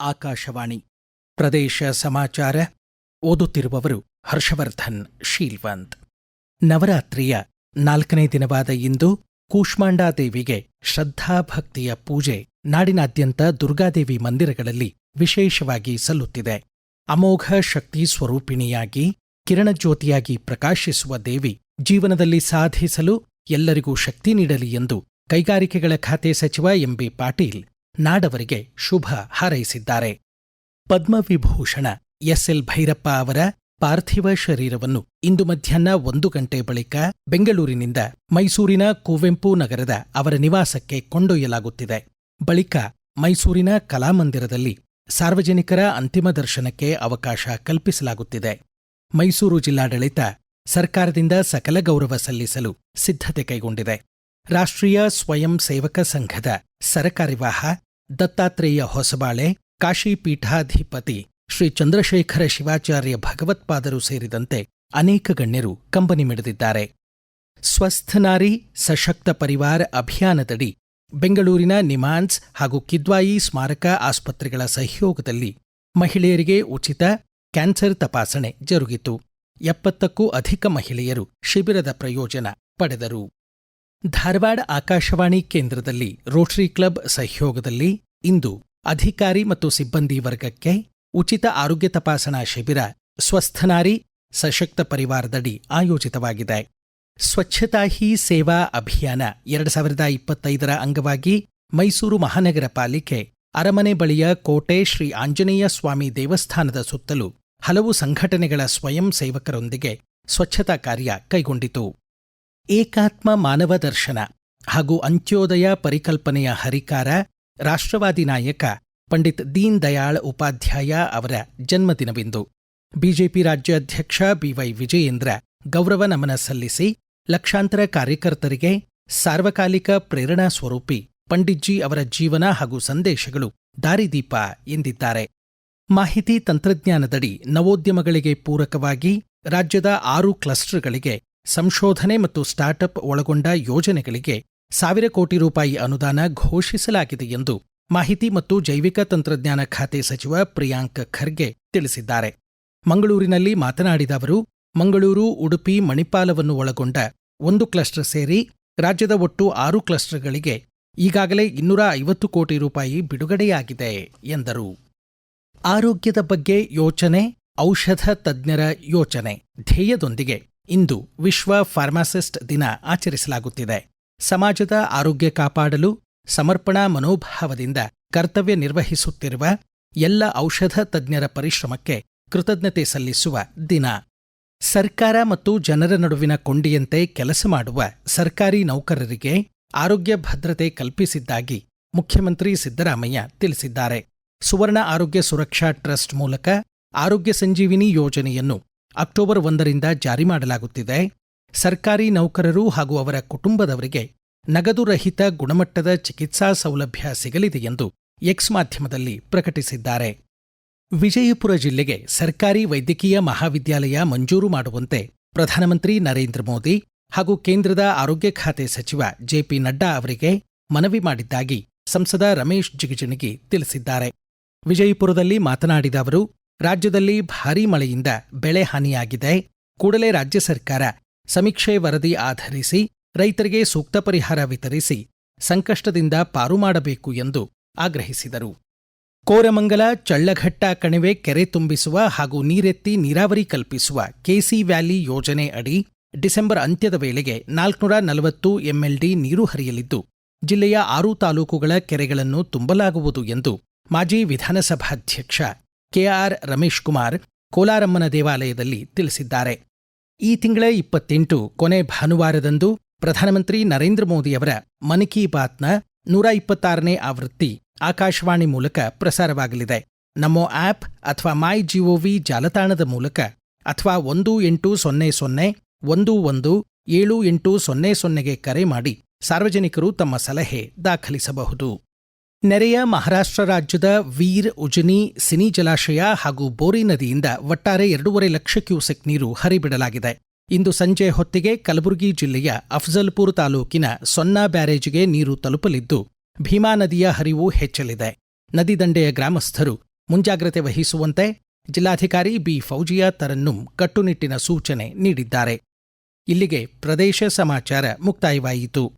ಆಕಾಶವಾಣಿ. ಪ್ರದೇಶ ಸಮಾಚಾರ. ಓದುತ್ತಿರುವವರು ಹರ್ಷವರ್ಧನ್, ಶೀಲ್ವಂತ್. ನವರಾತ್ರಿಯ ನಾಲ್ಕನೇ ದಿನವಾದ ಇಂದು ಕೂಷ್ಮಾಂಡಾದೇವಿಗೆ ಶ್ರದ್ಧಾಭಕ್ತಿಯ ಪೂಜೆ ನಾಡಿನಾದ್ಯಂತ ದುರ್ಗಾದೇವಿ ಮಂದಿರಗಳಲ್ಲಿ ವಿಶೇಷವಾಗಿ ಸಲ್ಲುತ್ತಿದೆ. ಅಮೋಘ ಶಕ್ತಿ ಸ್ವರೂಪಿಣಿಯಾಗಿ ಕಿರಣಜ್ಯೋತಿಯಾಗಿ ಪ್ರಕಾಶಿಸುವ ದೇವಿ ಜೀವನದಲ್ಲಿ ಸಾಧಿಸಲು ಎಲ್ಲರಿಗೂ ಶಕ್ತಿ ನೀಡಲಿ ಎಂದು ಕೈಗಾರಿಕೆಗಳ ಖಾತೆ ಸಚಿವ ಎಂಬಿ ಪಾಟೀಲ್ ನಾಡವರಿಗೆ ಶುಭ ಹಾರೈಸಿದ್ದಾರೆ. ಪದ್ಮವಿಭೂಷಣ ಎಸ್ಎಲ್ ಭೈರಪ್ಪ ಅವರ ಪಾರ್ಥಿವ ಶರೀರವನ್ನು ಇಂದು ಮಧ್ಯಾಹ್ನ ಒಂದು ಗಂಟೆ ಬಳಿಕ ಬೆಂಗಳೂರಿನಿಂದ ಮೈಸೂರಿನ ಕುವೆಂಪು ನಗರದ ಅವರ ನಿವಾಸಕ್ಕೆ ಕೊಂಡೊಯ್ಯಲಾಗುತ್ತಿದೆ. ಬಳಿಕ ಮೈಸೂರಿನ ಕಲಾಮಂದಿರದಲ್ಲಿ ಸಾರ್ವಜನಿಕರ ಅಂತಿಮ ದರ್ಶನಕ್ಕೆ ಅವಕಾಶ ಕಲ್ಪಿಸಲಾಗುತ್ತಿದೆ. ಮೈಸೂರು ಜಿಲ್ಲಾಡಳಿತ ಸರ್ಕಾರದಿಂದ ಸಕಲ ಗೌರವ ಸಲ್ಲಿಸಲು ಸಿದ್ಧತೆ ಕೈಗೊಂಡಿದೆ. ರಾಷ್ಟ್ರೀಯ ಸ್ವಯಂ ಸೇವಕ ಸಂಘದ ಸರಕಾರ್ಯವಾಹ ದತ್ತಾತ್ರೇಯ ಹೊಸಬಾಳೆ, ಕಾಶಿ ಪೀಠಾಧಿಪತಿ ಶ್ರೀ ಚಂದ್ರಶೇಖರ ಶಿವಾಚಾರ್ಯ ಭಗವತ್ಪಾದರು ಸೇರಿದಂತೆ ಅನೇಕ ಗಣ್ಯರು ಕಂಬನಿ ಮಿಡಿದಿದ್ದಾರೆ. ಸ್ವಸ್ಥ ನಾರಿ, ಸಶಕ್ತ ಪರಿವಾರ ಅಭಿಯಾನದಡಿ ಬೆಂಗಳೂರಿನ ನಿಮಾನ್ಸ್ ಹಾಗೂ ಕಿದ್ವಾಯಿ ಸ್ಮಾರಕ ಆಸ್ಪತ್ರೆಗಳ ಸಹಯೋಗದಲ್ಲಿ ಮಹಿಳೆಯರಿಗೆ ಉಚಿತ ಕ್ಯಾನ್ಸರ್ ತಪಾಸಣೆ ಜರುಗಿತು. ಎಪ್ಪತ್ತಕ್ಕೂ ಅಧಿಕ ಮಹಿಳೆಯರು ಶಿಬಿರದ ಪ್ರಯೋಜನ ಪಡೆದರು. ಧಾರವಾಡ ಆಕಾಶವಾಣಿ ಕೇಂದ್ರದಲ್ಲಿ ರೋಟರಿ ಕ್ಲಬ್ ಸಹಯೋಗದಲ್ಲಿ ಇಂದು ಅಧಿಕಾರಿ ಮತ್ತು ಸಿಬ್ಬಂದಿ ವರ್ಗಕ್ಕೆ ಉಚಿತ ಆರೋಗ್ಯ ತಪಾಸಣಾ ಶಿಬಿರ ಸ್ವಸ್ಥನಾರಿ ಸಶಕ್ತ ಪರಿವಾರದಡಿ ಆಯೋಜಿತವಾಗಿದೆ. ಸ್ವಚ್ಛತಾ ಹಿ ಸೇವಾ ಅಭಿಯಾನ ಎರಡು ಸಾವಿರದ ಇಪ್ಪತ್ತೈದರ ಅಂಗವಾಗಿ ಮೈಸೂರು ಮಹಾನಗರ ಪಾಲಿಕೆ ಅರಮನೆ ಬಳಿಯ ಕೋಟೆ ಶ್ರೀ ಆಂಜನೇಯ ಸ್ವಾಮಿ ದೇವಸ್ಥಾನದ ಸುತ್ತಲೂ ಹಲವು ಸಂಘಟನೆಗಳ ಸ್ವಯಂ ಸೇವಕರೊಂದಿಗೆ ಸ್ವಚ್ಛತಾ ಕಾರ್ಯ ಕೈಗೊಂಡಿತು. ಏಕಾತ್ಮ ಮಾನವ ದರ್ಶನ ಹಾಗೂ ಅಂತ್ಯೋದಯ ಪರಿಕಲ್ಪನೆಯ ಹರಿಕಾರ ರಾಷ್ಟ್ರವಾದಿ ನಾಯಕ ಪಂಡಿತ್ ದೀನ್ ದಯಾಳ್ ಉಪಾಧ್ಯಾಯ ಅವರ ಜನ್ಮದಿನವಿಂದು. ಬಿಜೆಪಿ ರಾಜ್ಯಾಧ್ಯಕ್ಷ ಬಿವೈ ವಿಜಯೇಂದ್ರ ಗೌರವ ನಮನ ಸಲ್ಲಿಸಿ ಲಕ್ಷಾಂತರ ಕಾರ್ಯಕರ್ತರಿಗೆ ಸಾರ್ವಕಾಲಿಕ ಪ್ರೇರಣಾ ಸ್ವರೂಪಿ ಪಂಡಿತ್ಜಿ ಅವರ ಜೀವನ ಹಾಗೂ ಸಂದೇಶಗಳು ದಾರಿದೀಪ ಎಂದಿದ್ದಾರೆ. ಮಾಹಿತಿ ತಂತ್ರಜ್ಞಾನದಡಿ ನವೋದ್ಯಮಗಳಿಗೆ ಪೂರಕವಾಗಿ ರಾಜ್ಯದ ಆರು ಕ್ಲಸ್ಟರ್ಗಳಿಗೆ ಸಂಶೋಧನೆ ಮತ್ತು ಸ್ಟಾರ್ಟ್ಅಪ್ ಒಳಗೊಂಡ ಯೋಜನೆಗಳಿಗೆ ಸಾವಿರ ಕೋಟಿ ರೂಪಾಯಿ ಅನುದಾನ ಘೋಷಿಸಲಾಗಿದೆ ಎಂದು ಮಾಹಿತಿ ಮತ್ತು ಜೈವಿಕ ತಂತ್ರಜ್ಞಾನ ಖಾತೆ ಸಚಿವ ಪ್ರಿಯಾಂಕ್ ಖರ್ಗೆ ತಿಳಿಸಿದ್ದಾರೆ. ಮಂಗಳೂರಿನಲ್ಲಿ ಮಾತನಾಡಿದ ಅವರು, ಮಂಗಳೂರು, ಉಡುಪಿ, ಮಣಿಪಾಲವನ್ನು ಒಳಗೊಂಡ ಒಂದು ಕ್ಲಸ್ಟರ್ ಸೇರಿ ರಾಜ್ಯದ ಒಟ್ಟು ಆರು ಕ್ಲಸ್ಟರ್ಗಳಿಗೆ ಈಗಾಗಲೇ ಇನ್ನೂರ ಐವತ್ತು ಕೋಟಿ ರೂಪಾಯಿ ಬಿಡುಗಡೆಯಾಗಿದೆ ಎಂದರು. ಆರೋಗ್ಯದ ಬಗ್ಗೆ ಯೋಚನೆ, ಔಷಧ ತಜ್ಞರ ಯೋಚನೆ, ಧ್ಯೇಯದೊಂದಿಗೆ ಇಂದು ವಿಶ್ವ ಫಾರ್ಮಾಸಿಸ್ಟ್ ದಿನ ಆಚರಿಸಲಾಗುತ್ತಿದೆ. ಸಮಾಜದ ಆರೋಗ್ಯ ಕಾಪಾಡಲು, ಸಮರ್ಪಣಾ ಮನೋಭಾವದಿಂದ ಕರ್ತವ್ಯ ನಿರ್ವಹಿಸುತ್ತಿರುವ ಎಲ್ಲ ಔಷಧ ತಜ್ಞರ ಪರಿಶ್ರಮಕ್ಕೆ ಕೃತಜ್ಞತೆ ಸಲ್ಲಿಸುವ ದಿನ. ಸರ್ಕಾರ ಮತ್ತು ಜನರ ನಡುವಿನ ಕೊಂಡಿಯಂತೆ ಕೆಲಸ ಮಾಡುವ ಸರ್ಕಾರಿ ನೌಕರರಿಗೆ ಆರೋಗ್ಯ ಭದ್ರತೆ ಕಲ್ಪಿಸಿದ್ದಾಗಿ ಮುಖ್ಯಮಂತ್ರಿ ಸಿದ್ದರಾಮಯ್ಯ ತಿಳಿಸಿದ್ದಾರೆ. ಸುವರ್ಣ ಆರೋಗ್ಯ ಸುರಕ್ಷಾ ಟ್ರಸ್ಟ್ ಮೂಲಕ ಆರೋಗ್ಯ ಸಂಜೀವಿನಿ ಯೋಜನೆಯನ್ನು ಅಕ್ಟೋಬರ್ ಒಂದರಿಂದ ಜಾರಿ ಮಾಡಲಾಗುತ್ತಿದೆ. ಸರ್ಕಾರಿ ನೌಕರರು ಹಾಗೂ ಅವರ ಕುಟುಂಬದವರಿಗೆ ನಗದು ರಹಿತ ಗುಣಮಟ್ಟದ ಚಿಕಿತ್ಸಾ ಸೌಲಭ್ಯ ಸಿಗಲಿದೆ ಎಂದು ಎಕ್ಸ್ ಮಾಧ್ಯಮದಲ್ಲಿ ಪ್ರಕಟಿಸಿದ್ದಾರೆ. ವಿಜಯಪುರ ಜಿಲ್ಲೆಗೆ ಸರ್ಕಾರಿ ವೈದ್ಯಕೀಯ ಮಹಾವಿದ್ಯಾಲಯ ಮಂಜೂರು ಮಾಡುವಂತೆ ಪ್ರಧಾನಮಂತ್ರಿ ನರೇಂದ್ರ ಮೋದಿ ಹಾಗೂ ಕೇಂದ್ರದ ಆರೋಗ್ಯ ಖಾತೆ ಸಚಿವ ಜೆಪಿ ನಡ್ಡಾ ಅವರಿಗೆ ಮನವಿ ಮಾಡಿದ್ದಾಗಿ ಸಂಸದ ರಮೇಶ್ ಜಿಗಜಿಣಗಿ ತಿಳಿಸಿದ್ದಾರೆ. ವಿಜಯಪುರದಲ್ಲಿ ಮಾತನಾಡಿದ ಅವರು ರಾಜ್ಯದಲ್ಲಿ ಭಾರೀ ಮಳೆಯಿಂದ ಬೆಳೆ ಹಾನಿಯಾಗಿದೆ. ಕೂಡಲೇ ರಾಜ್ಯ ಸರ್ಕಾರ ಸಮೀಕ್ಷೆ ವರದಿ ಆಧರಿಸಿ ರೈತರಿಗೆ ಸೂಕ್ತ ಪರಿಹಾರ ವಿತರಿಸಿ ಸಂಕಷ್ಟದಿಂದ ಪಾರು ಮಾಡಬೇಕು ಎಂದು ಆಗ್ರಹಿಸಿದರು. ಕೋರಮಂಗಲ, ಚಳ್ಳಘಟ್ಟ ಕಣಿವೆ ಕೆರೆ ತುಂಬಿಸುವ ಹಾಗೂ ನೀರೆತ್ತಿ ನೀರಾವರಿ ಕಲ್ಪಿಸುವ ಕೆಸಿ ವ್ಯಾಲಿ ಯೋಜನೆ ಅಡಿ ಡಿಸೆಂಬರ್ ಅಂತ್ಯದ ವೇಳೆಗೆ ನಾಲ್ಕುನೂರ ನಲವತ್ತು ಎಂಎಲ್ಡಿ ನೀರು ಹರಿಯಲಿದ್ದು, ಜಿಲ್ಲೆಯ ಆರು ತಾಲೂಕುಗಳ ಕೆರೆಗಳನ್ನು ತುಂಬಲಾಗುವುದು ಎಂದು ಮಾಜಿ ವಿಧಾನಸಭಾಧ್ಯಕ್ಷ ಕೆಆರ್ ರಮೇಶ್ ಕುಮಾರ್ ಕೋಲಾರಮ್ಮನ ದೇವಾಲಯದಲ್ಲಿ ತಿಳಿಸಿದ್ದಾರೆ. ಈ ತಿಂಗಳ ಇಪ್ಪತ್ತೆಂಟು ಕೊನೆ ಭಾನುವಾರದಂದು ಪ್ರಧಾನಮಂತ್ರಿ ನರೇಂದ್ರ ಮೋದಿಯವರ ಮನ್ ಕಿ ಬಾತ್ನ ನೂರ ಇಪ್ಪತ್ತಾರನೇ ಆವೃತ್ತಿ ಆಕಾಶವಾಣಿ ಮೂಲಕ ಪ್ರಸಾರವಾಗಲಿದೆ. ನಮೋ ಆಪ್ ಅಥವಾ ಮೈ ಜಿಒವಿ ಜಾಲತಾಣದ ಮೂಲಕ ಅಥವಾ ಒಂದು ಎಂಟು ಸೊನ್ನೆ ಸೊನ್ನೆ ಒಂದು ಒಂದು ಏಳು ಎಂಟು ಸೊನ್ನೆ ಸೊನ್ನೆಗೆ ಕರೆ ಮಾಡಿ ಸಾರ್ವಜನಿಕರು ತಮ್ಮ ಸಲಹೆ ದಾಖಲಿಸಬಹುದು. ನೆರೆಯ ಮಹಾರಾಷ್ಟ್ರ ರಾಜ್ಯದ ವೀರ್, ಉಜನಿ, ಸಿನಿ ಜಲಾಶಯ ಹಾಗೂ ಬೋರಿ ನದಿಯಿಂದ ಒಟ್ಟಾರೆ ಎರಡೂವರೆ ಲಕ್ಷ ಕ್ಯೂಸೆಕ್ ನೀರು ಹರಿಬಿಡಲಾಗಿದೆ. ಇಂದು ಸಂಜೆ ಹೊತ್ತಿಗೆ ಕಲಬುರಗಿ ಜಿಲ್ಲೆಯ ಅಫ್ಜಲ್ಪುರ್ ತಾಲೂಕಿನ ಸೊನ್ನಾ ಬ್ಯಾರೇಜ್ಗೆ ನೀರು ತಲುಪಲಿದ್ದು, ಭೀಮಾ ನದಿಯ ಹರಿವು ಹೆಚ್ಚಲಿದೆ. ನದಿ ದಂಡೆಯ ಗ್ರಾಮಸ್ಥರು ಮುಂಜಾಗ್ರತೆ ವಹಿಸುವಂತೆ ಜಿಲ್ಲಾಧಿಕಾರಿ ಬಿ. ಫೌಜಿಯಾ ತರನ್ನುಂ ಕಟ್ಟುನಿಟ್ಟಿನ ಸೂಚನೆ ನೀಡಿದ್ದಾರೆ. ಇಲ್ಲಿಗೆ ಪ್ರದೇಶ ಸಮಾಚಾರ ಮುಕ್ತಾಯವಾಯಿತು.